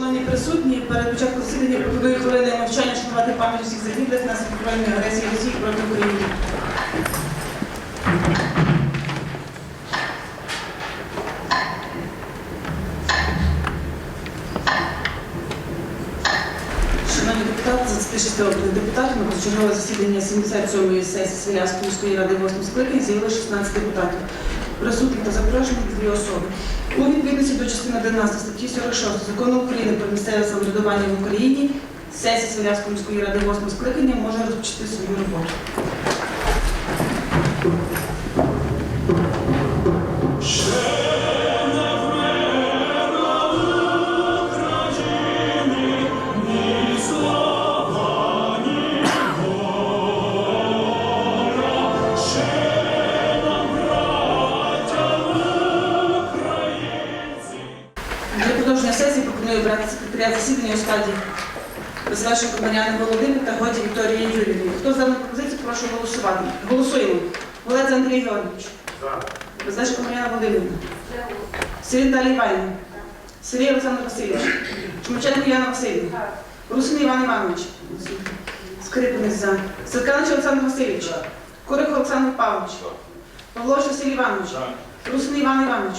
Шановні присутні, перед початком засідання пропоную хвилини мовчання шанувати пам'ять усіх загиблих на збройної агресії Росії проти України. Шановні депутати, за 36 обраних депутатів на позачергове засідання 77-ї сесії Свілявської міської ради 8 скликання з'явилося 16 депутатів. Присутні та запрошені дві особи. У відповідності до частини 11 статті 46 Закону України про місцеве самоврядування в Україні сесія Свалявської міської ради 8 скликання може розпочати свою роботу. Секретаріат засідання у складі Мар'яни Володимир та Годі Вікторії Юріївни. Хто за пропозицію, прошу голосувати. Голосуємо. Голець Андрій Георгійович. Безвешенко Мар'яна Володимирівна. Сирій Наталія Іванівна. Сергій Олександр Васильович. Чумаченко Яна Васильівна. Русин Іван Іванович. Скрипинець за. Сарканич Олександр Васильович. Курик Олександр Павлович. Павлович Василь Іванович. Русин Іван Іванович.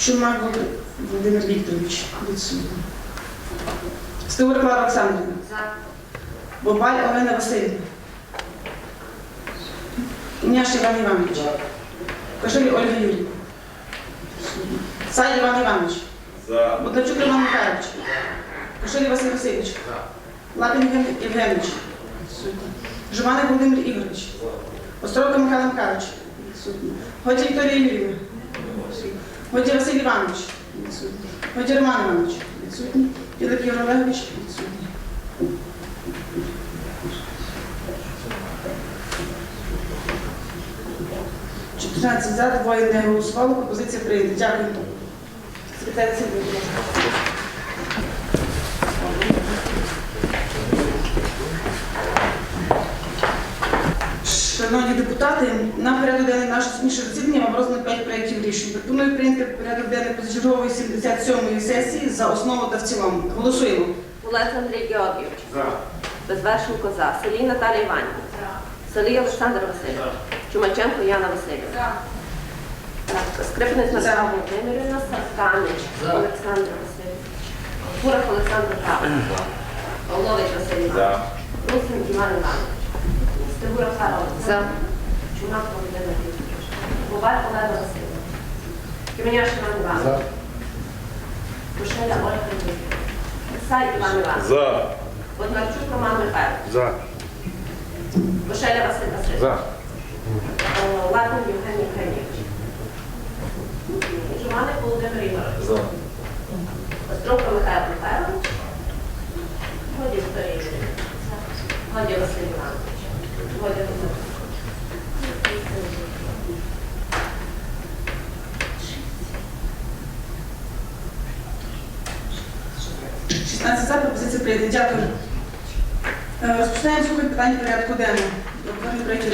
Чумак Володимир Вікторович. Відсутній. Клара Олександрівна. Бобаль Олена Васильівна. Няш Іван Іванович. Кошель Ольга Юрівна. Сай Іван Іванович. За. Бондарчук Роман Михайлович. Кошель Василь Васильович. Лапін Євген Євгенович. Жуваник Володимир Ігорович. Островка Михайло Михайлович. Відсутній. Годя Вікторія Юрівна. Годя Василь Іванович. Відсутній. Годя Роман Іванович. Відсутній. Філип Олегович. Відсутній. Чотирнадцять за, двоє не голосували. Пропозиція прийнята. Дякую. Секретар Сергій, будь ласка. Шановні депутати, на порядок денний нашого сьогоднішнього засідання вам роздано 5 проєктів рішень. Пропоную прийняти порядок денний позачергової 77-ї сесії за основу та в цілому. Голосуємо. Олег Андрій Георгійович. За. Безвершенко за. Селій Наталія Іванівна. Селій Олександр Васильович. Чумаченко Яна Васильівна. Так, Скрипник Наталя Володимирівна. Сарканич Олександр Васильович. Курах Олександр Павлович. Павлович Василь Іванович. За. Русин Іван Іванович. Стегура Сара Олександр. Чумак Володимир Вікторович. Буваль Олега Васильовна. Кременяш Іван Іванович. Кушеля Ольга Юрійовна. Сай Іван Іванович. За. Бондарчук Роман Михайлович. За. Кошеля Василь Васильович. За. Лапин Євгеній Євгенійович. Жуваник Володимир Ігорович. За. Островка Михайло Михайлович. Годі Вікторія Юрійовна. Годі Василь Іванович. Годі Василь. – 16 за, пропозиція прийнята. Дякую. Е, Розпочинаємо слухати питання порядку денного.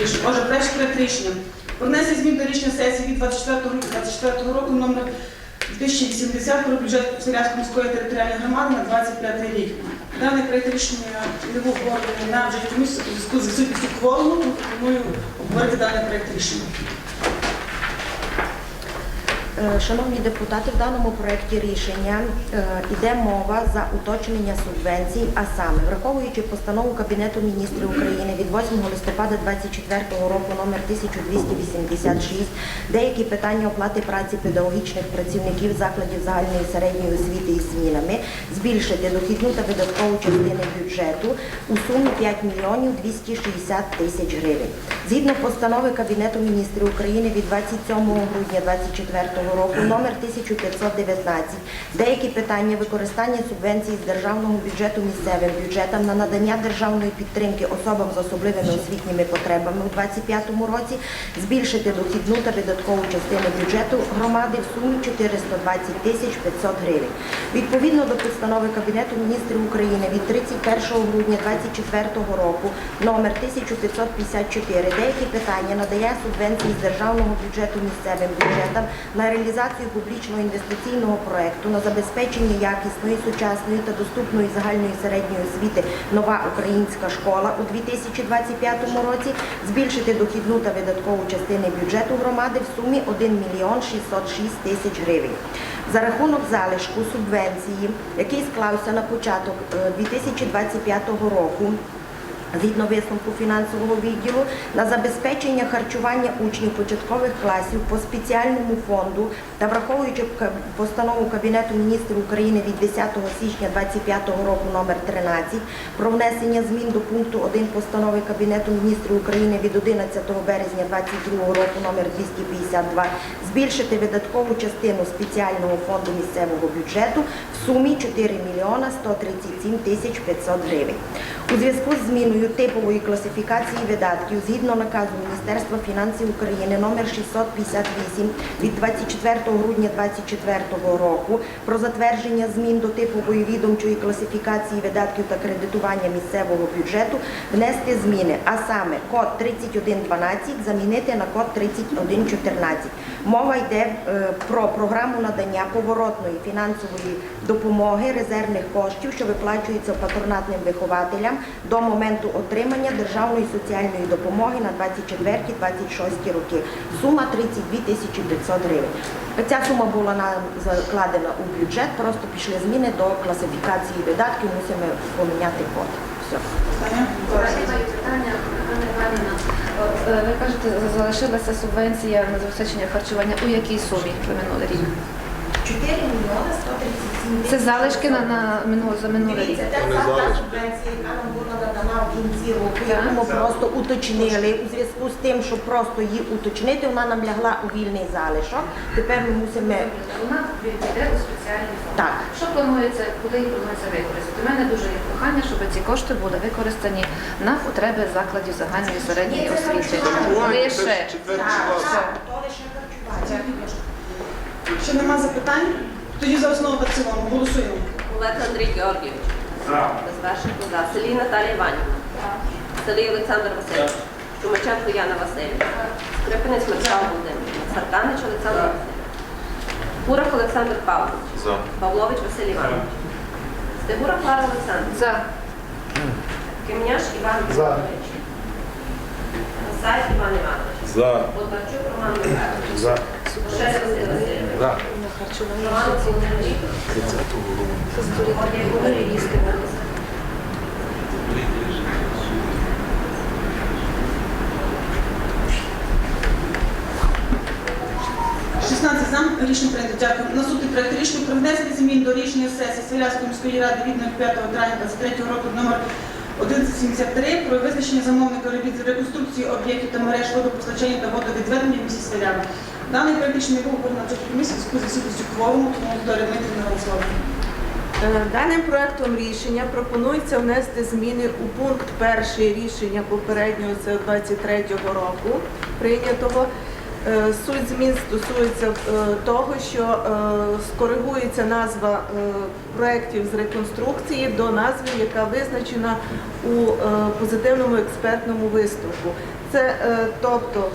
Рішення. Отже, перший проєкт рішення. Про внесення змін до рішення сесії від 24 року 24 року номер 2080 про бюджет Сирянської міської територіальної громади на 25 рік. Даний проєкт рішення не був на бюджеті комісії у зв'язку з відсутністю кворуму, тому пропоную обговорити даний проєкт рішення. Е, Шановні депутати, в даному проєкті рішення е, йде мова за уточнення субвенцій, а саме, враховуючи постанову Кабінету міністрів України від 8 листопада 2024 року номер 1286, деякі питання оплати праці педагогічних працівників закладів загальної середньої освіти із змінами, збільшити дохідну та видаткову частини бюджету у сумі 5 мільйонів 260 тисяч гривень. Згідно постанови Кабінету міністрів України від 27 грудня 2024 року номер 1519 деякі питання використання субвенцій з державного бюджету місцевим бюджетам на надання державної підтримки особам з особливими освітніми потребами у 2025 році, збільшити дохідну та видаткову частину бюджету громади в сумі 420 тисяч 500 гривень. Відповідно до постанови Кабінету міністрів України від 31 грудня 2024 року номер 1554 деякі питання надає субвенції з державного бюджету місцевим бюджетам на реалізацію публічного інвестиційного проекту на забезпечення якісної, сучасної та доступної загальної середньої освіти Нова українська школа у 2025 році, збільшити дохідну та видаткову частини бюджету громади в сумі 1 мільйон 606 тисяч гривень. За рахунок залишку субвенції, який склався на початок е, 2025 року, Згідно висновку фінансового відділу на забезпечення харчування учнів початкових класів по спеціальному фонду та враховуючи постанову Кабінету міністрів України від 10 січня 2025 року номер 13 про внесення змін до пункту 1 постанови Кабінету міністрів України від 11 березня 2022 року номер 252 збільшити видаткову частину спеціального фонду місцевого бюджету в сумі 4 мільйона 137 тисяч 500 гривень. У зв'язку з зміною типової класифікації видатків згідно наказу Міністерства фінансів України номер 658 від 24 грудня 2024 року про затвердження змін до типової відомчої класифікації видатків та кредитування місцевого бюджету внести зміни, а саме код 3112 замінити на код 3114. Мова йде е, про програму надання поворотної фінансової допомоги резервних коштів, що виплачуються патронатним вихователям до моменту отримання державної соціальної допомоги на 24-26 роки. Сума 32 тисячі 500 гривень. Ця сума була на- закладена у бюджет, просто пішли зміни до класифікації видатків, мусимо поміняти код. Все. Питання? Е, Ви кажете, залишилася субвенція на забезпечення харчування. У якій сумі за минулий рік? 4 мільйони 137 Це залишки на, на минулий, за минулий рік. Дивіться, це сама субвенція, яка нам була надана в кінці року, яку ми просто уточнили. У зв'язку з тим, щоб просто її уточнити, вона нам лягла у вільний залишок. Тепер ми мусимо Вона йде у спеціальний фонд. так. Що планується, куди її планується використати? У мене дуже є прохання, щоб ці кошти були використані на потреби закладів загальної середньої освіти. Лише. Так, так, то лише харчування. Ще нема запитань? Тоді за основу та цілому. Голосуємо. Олег Андрій Георгійович. Безвершенко за. Селій Наталія Іванівна. Селій Олександр Васильович. Чумаченко Яна Васильівна. Скрипинець Мирослав Володимирович. Сарканич Олександр Васильович. Курах Олександр Павлович. За. Павлович Василь Іванович. Стегура Клара Олександровна. За. Кемняш Іван Іванович. Сай Іван Іванович. За. Бондарчук Роман Михайлович. За. Шесть Василь Васильович. За. Роман Олександрович. їсти. 16 за. Рішення прийнято. Дякую. Наступний проект рішення про внесення змін до рішення сесії Свілявської міської ради від 05 травня 23 року номер 1173 про визначення замовника робіт з реконструкції об'єктів та мереж водопостачання та водовідведення в місті Свіляви. Даний проект рішення на комісії в з відсутністю кворуму, тому Вікторія Дмитрівна голосувала. Е, Даним проектом рішення пропонується внести зміни у пункт перший рішення попереднього це 23 року прийнятого. Е, Суть змін стосується е, того, що скоригується назва проєктів з реконструкції до назви, яка визначена у позитивному експертному висновку. Це тобто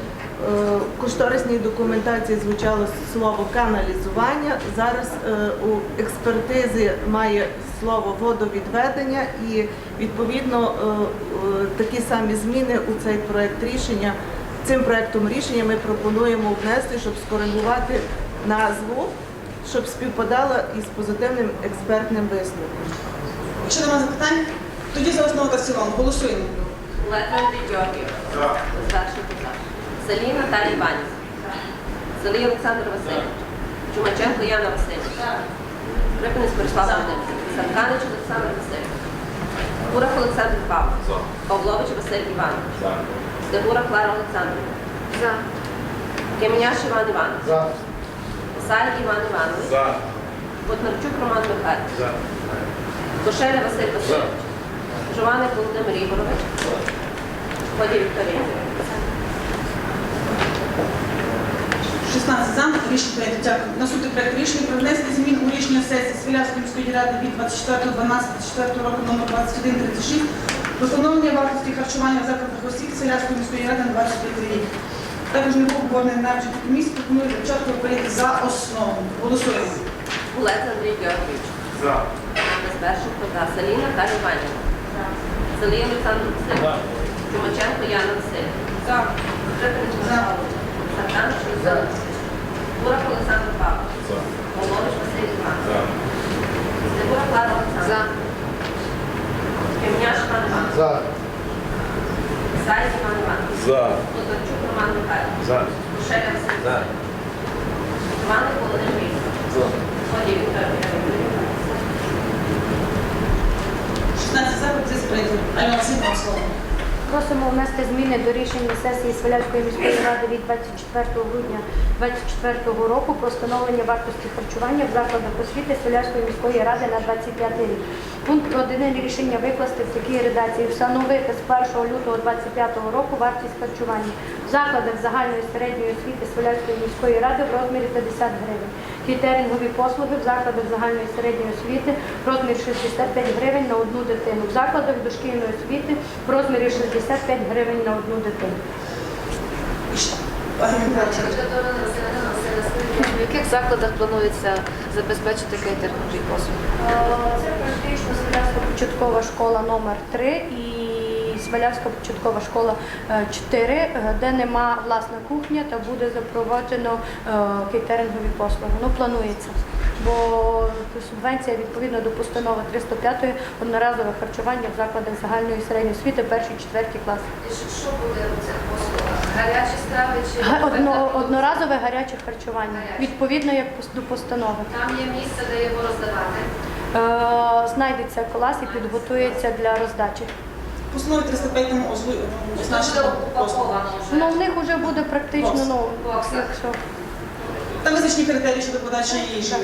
кошторисній документації звучало слово каналізування. Зараз е, у експертизи має слово водовідведення і відповідно е, е, такі самі зміни у цей проект рішення. Цим проектом рішення ми пропонуємо внести, щоб скоригувати назву, щоб співпадала із позитивним експертним висновком. Якщо немає запитань, тоді за основу та цілому. Голосуємо. Олег Андрій За. Селій Іванівна. Селій Олександр Васильович. Чумаченко Яна Васильівна. Скрипинець Мирослав Володимирович. Сарканич Олександр Васильович. Курах Олександр Павлович. Павлович Василь Іванович. Стегура Клара Олександрівна. За. Кемняш Іван Іванович. За. Іван Іванович. За. Роман Михайлович. Кошеля Василь Васильович. Жуваник Володимир Ігорович. Ході Вікторія. 16 за. Рішення прийнято. Дякую. Наступний проект рішення про внесення змін у рішення сесії Свілявської міської ради від 24.12.24 року номер 2136 про встановлення вартості харчування в закладах освіти Свілявської міської ради на 25 рік. Також не був обговорений на комісії, пропоную спочатку прийняти за основу. Голосуємо. Гулець Андрій Георгійович. За. Безбершенко за. Салій Наталія Іванівна. Салій Олександр Васильович. Чумаченко Яна Васильівна. За. Сартанович Олександр. Бурак Олександр Павлович. За. Володимир Василь Іванович. За. Степура Клара Олександр. За. Кремняш Іван Іванович. За. Сай Іван Іванович. За. Тодорчук Роман Михайлович. За. Кошеля Василь За. Іваник Володимир Вікторович. За. Ході Вікторія. 16 за. Пропозиція прийнята. Альона Васильівна, слово. Просимо внести зміни до рішення сесії Свалявської міської ради від 24 грудня 2024 року про встановлення вартості харчування в закладах освіти Свалявської міської ради на 25 рік. Пункт 1 рішення викласти в такій редакції встановити з 1 лютого 2025 року вартість харчування в закладах загальної середньої освіти Свалявської міської ради в розмірі 50 гривень. Кейтерингові послуги в закладах загальної середньої освіти в розмірі 65 гривень на одну дитину. В закладах дошкільної освіти в розмірі 65 гривень на одну дитину. В яких закладах планується забезпечити кейтерингові послуги? Е, Це практично Смілянська початкова школа номер 3 і Смілянська початкова школа 4, е, де нема власна кухня та буде запроваджено е, кейтерингові послуги. Ну, планується. Бо субвенція відповідно до постанови 305 одноразове харчування в закладах загальної і середньої освіти перший четвертій клас. І що- буде у цих послугах? Гарячі страви чи Одно, одноразове гаряче харчування, відповідно як до постанови. там є місце, де його роздавати? Е, Знайдеться клас і підготується для роздачі. Постанові 305 озву Що буде означено послугу. Ну, в них вже буде практично, ну, якщо... Та визначні критерії щодо подачі їжі.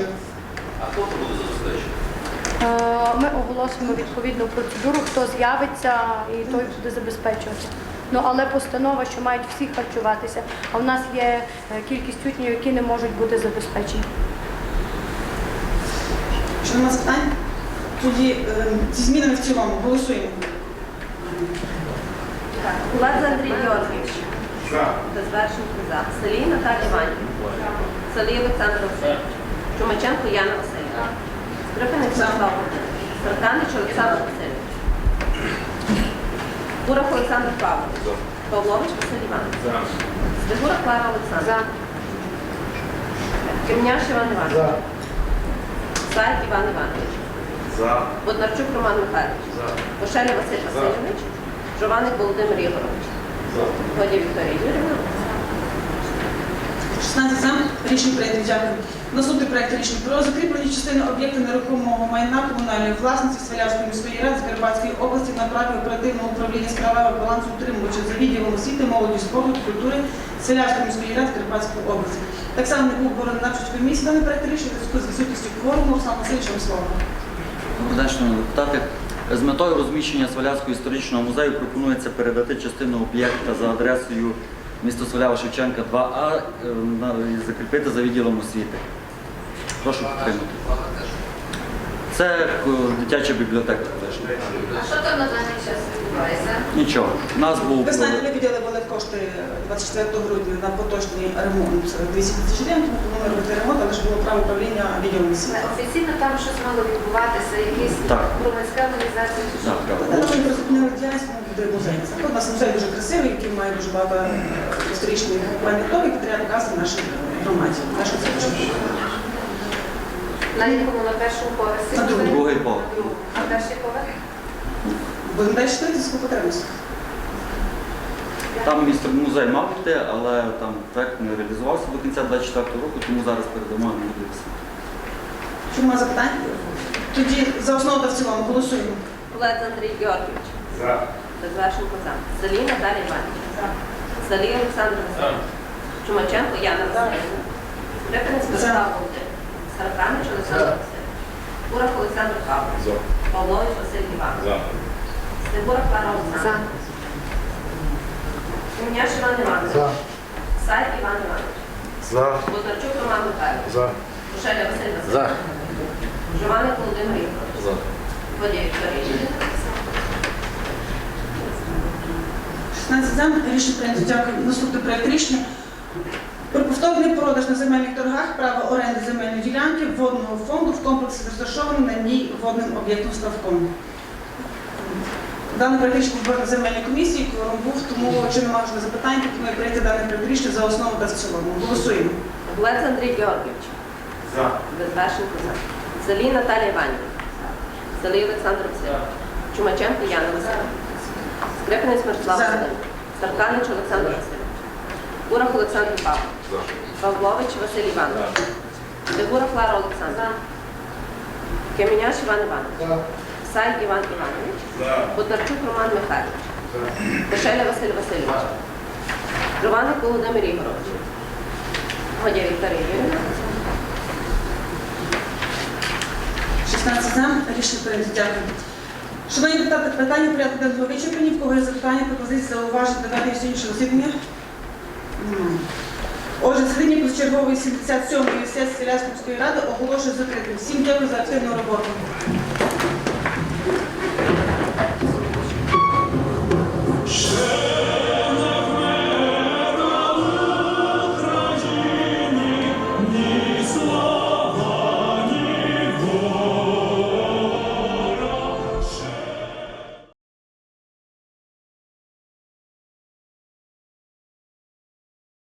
Е, Ми оголосимо відповідну процедуру, хто з'явиться і той буде забезпечувати. Ну, але постанова, що мають всі харчуватися, а в нас є е, кількість учнів, які не можуть бути забезпечені. Що нема запитань? Тоді е, зі змінами в цілому голосуємо. Гулець Андрій Георгійович. За. Безбершенко за. Салій Наталія Іванівна. Салій Олександр Васильович. Чумаченко Яна Васильівна. Скрипник Мирослав Володимирович. Сартанич Олександр Васильович. Бурак Олександр Павлович. Павлович Василь Іванович. За. Стегура Клара Олександр. Кремняш Іван Іванович. Сайк Іван Іванович. За. Боднарчук Роман Михайлович. За. Кошеля Василь Васильович. Жованик Володимир Ігорович. За. Годі Вікторія Юрівна. 16 за. Рішення прийнято. Дякую. Наступний проект рішення про закріплення частини об'єкту нерухомого майна комунальної власності Свалявської міської ради Закарпатської області на праві оперативного управління справами балансу утримувача за відділом освіти, молоді, спорту, культури Свалявської міської ради Закарпатської області. Так само не був обраний на комісії даний проект рішення зв'язку з відсутністю кворуму. Руслан Васильович, вам слово. Добрий депутати. З метою розміщення Свалявського історичного музею пропонується передати частину об'єкта за адресою місто Свалява Шевченка 2А е, і закріпити за відділом освіти. Прошу підтримати. Це е, дитяча бібліотека. А що там на даний час? Нічого. У нас був Ви знаєте, ми виділили кошти 24 грудня на поточний ремонт 200 тисяч гривень, тому плануємо робити ремонт, але ж було право управління відділом освіти. Офіційно там щось мало відбуватися, якісь громадська організація. У нас музей дуже красивий, який має дуже багато е, історичних пам'яток, які треба показати нашій громаді. На якому на першому поверсі? На другому. Другий поверх. На другому. А перший поверх? Будемо далі читати з потребності. Там містер музей мав йти, але там проект не реалізувався до кінця 24 року, тому зараз передамо на можливість. Що нема запитань? Тоді за основу та в цілому голосуємо. Гулець Андрій Георгійович. За. Безбершенко за. Салій Наталія Іванівна. Салій Олександр Васильович. Чумаченко Яна Васильівна. Скрипинець Мирослав Володимирович. Сарканич Олександр Васильович. Бурак Олександр Павлович. Павлович Василь Іванович. Стебура Клара За. Олександровна. Іван Іванович. Сай Іван Іванович. За. Бондарчук Роман Михайлович. За. Кошеля Василь Васильович. Жуваник Володимир Ігорович. За. Водій Юріївна. 16 за. Рішення прийнято. Дякую. Наступний проект рішення. Про повторний продаж на земельних торгах права оренди земельної ділянки водного фонду в комплексі розташованим на ній водним об'єктом ставком. Даний проект рішення був на земельній комісії, кворум був, тому чи немає вже запитань, пропоную прийняти проект рішення за основу та в цілому. Голосуємо. Гулець Андрій Георгійович. За. Безбешенко за. Зелій Наталія Іванівна. Зелій Олександр Васильович. Чумаченко Яна Васильівна. Скрипинець Мирослав Васильович. Старканич Олександр Васильович. Бурах Олександр Павлович. За. Павлович Василь Іванович. Дегура Клара Олександровна. Кеміняш Іван Іванович. Сай Іван Іванович. Бондарчук Роман Михайлович. Кошеля Василь Васильович. Жованик Володимир Ігорович. Годя Вікторія Юріївна. 16 за. Рішення прийнято. Дякую. Шановні депутати, питання порядку денного вичерпані. В кого є запитання, пропозиції, зауважень до ведення сьогоднішнього засідання? Немає. Отже, засідання позачергової 77-ї сесії Лясківської ради оголошую закритим. Всім дякую за активну роботу. Thank you.